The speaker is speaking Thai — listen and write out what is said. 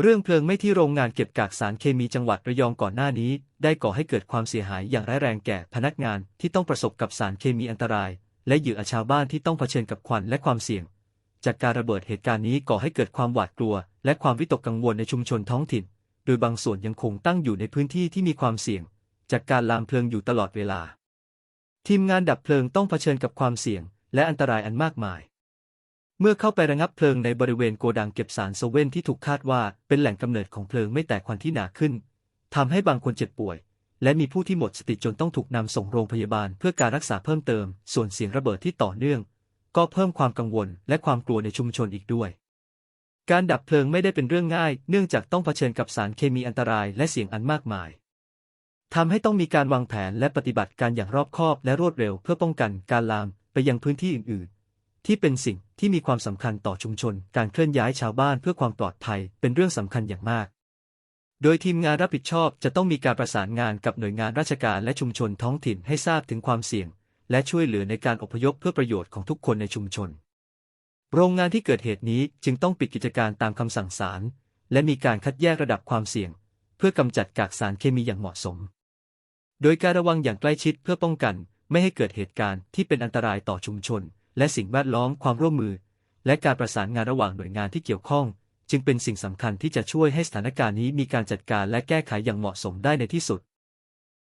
เรื่องเพลิงไหม้ที่โรงงานเก็บกากสารเคมีจังหวัดระยองก่อนหน้านี้ ได้ก่อให้เกิดความเสียหายอย่างร้ายแรงแก่พนักงานที่ต้องประสบกับสารเคมีอันตราย และเหยื่อชาวบ้านที่ต้องเผชิญกับควันและความเสี่ยง จากการระเบิดเหตุการณ์นี้ก่อให้เกิดความหวาดกลัว และความวิตกกังวลในชุมชนท้องถิ่น โดยบางส่วนยังคงตั้งอยู่ในพื้นที่ที่มีความเสี่ยง จากการลามเพลิงอยู่ตลอดเวลา ทีมงานดับเพลิงต้องเผชิญกับความเสี่ยง และอันตรายอันมากมาย เมื่อเข้าไประงับเพลิงในบริเวณโกดังเก็บสารโซเว่นที่ถูกคาดว่าเป็นแหล่งกำเนิดของเพลิงไม่แต่ควันที่หนาขึ้นทำให้บางคนเจ็บป่วย และมีผู้ที่หมดสติจนต้องถูกนำส่งโรงพยาบาลเพื่อการรักษาเพิ่มเติม ส่วนเสียงระเบิดที่ต่อเนื่อง ก็เพิ่มความกังวลและความกลัวในชุมชนอีกด้วย การดับเพลิงไม่ได้เป็นเรื่องง่าย เนื่องจากต้องเผชิญกับสารเคมีอันตรายและเสียงอันมากมายทำให้ต้องมีการวางแผนและปฏิบัติการอย่างรอบคอบและรวดเร็วเพื่อป้องกันการลามไปยังพื้นที่อื่นๆ ที่เป็นสิ่งที่มีความสำคัญต่อชุมชน การเคลื่อนย้ายชาวบ้านเพื่อความปลอดภัยเป็นเรื่องสำคัญอย่างมาก โดยทีมงานรับผิดชอบจะต้องมีการประสานงานกับหน่วยงานราชการและชุมชนท้องถิ่นให้ทราบถึงความเสี่ยง และช่วยเหลือในการอพยพเพื่อประโยชน์ของทุกคนในชุมชน โรงงานที่เกิดเหตุนี้จึงต้องปิดกิจการตามคำสั่งศาลและมีการคัดแยกระดับความเสี่ยง เพื่อกำจัดกากสารเคมีอย่างเหมาะสม โดยการระวังอย่างใกล้ชิดเพื่อป้องกัน ไม่ให้เกิดเหตุการณ์ที่เป็นอันตรายต่อชุมชน และสิ่งแวดล้อมความร่วมมือ และการประสานงานระหว่างหน่วยงานที่เกี่ยวข้อง จึงเป็นสิ่งสำคัญที่จะช่วยให้สถานการณ์นี้มีการจัดการและแก้ไขอย่างเหมาะสมได้ในที่สุด